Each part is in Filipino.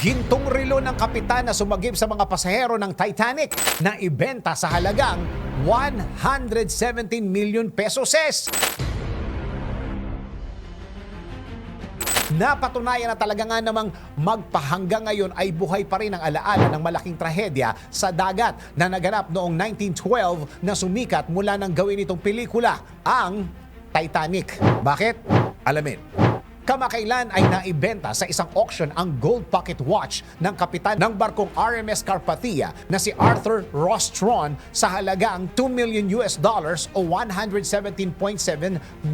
Gintong relo ng kapitan na sumagip sa mga pasahero ng Titanic na ibenta sa halagang 117 million pesos. Napatunayan na talaga nga namang magpahanggang ngayon ay buhay pa rin ang alaala ng malaking trahedya sa dagat na naganap noong 1912 na sumikat mula nang gawin itong pelikula, ang Titanic. Bakit? Alamin. Kamakailan ay naibenta sa isang auction ang gold pocket watch ng kapitan ng barkong RMS Carpathia na si Arthur Rostron sa halagang 2 million US dollars o 117.7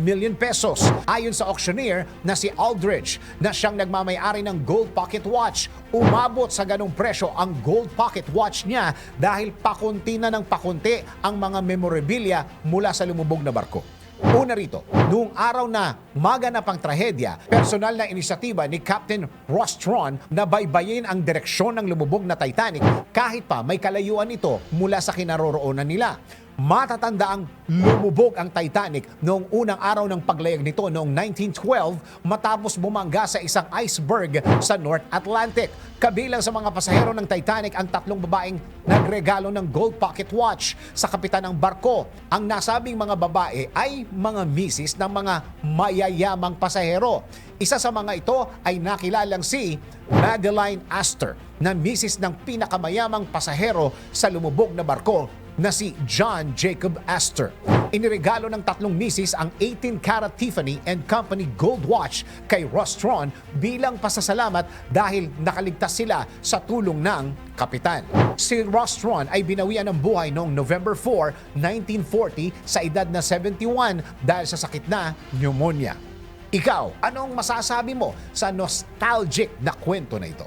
million pesos. Ayon sa auctioneer na si Aldrich na siyang nagmamayari ng gold pocket watch, umabot sa ganong presyo ang gold pocket watch niya dahil pakunti na ng pakunti ang mga memorabilia mula sa lumubog na barko. Una rito, noong araw na maganap ang trahedya, personal na inisyatiba ni Captain Rostron na baybayin ang direksyon ng lumubog na Titanic kahit pa may kalayuan ito mula sa kinaroroonan nila. Matatanda ang lumubog ang Titanic noong unang araw ng paglayag nito noong 1912 matapos bumangga sa isang iceberg sa North Atlantic. Kabilang sa mga pasahero ng Titanic ang tatlong babaeng nagregalo ng gold pocket watch sa kapitan ng barko. Ang nasabing mga babae ay mga misis ng mga mayayamang pasahero. Isa sa mga ito ay nakilalang si Madeline Astor na misis ng pinakamayamang pasahero sa lumubog na barko na si John Jacob Astor. Iniregalo ng tatlong misis ang 18-karat Tiffany and Company gold watch kay Rostron bilang pasasalamat dahil nakaligtas sila sa tulong ng kapitan. Si Rostron ay binawian ng buhay noong November 4, 1940 sa edad na 71 dahil sa sakit na pneumonia. Ikaw, anong masasabi mo sa nostalgic na kwento na ito?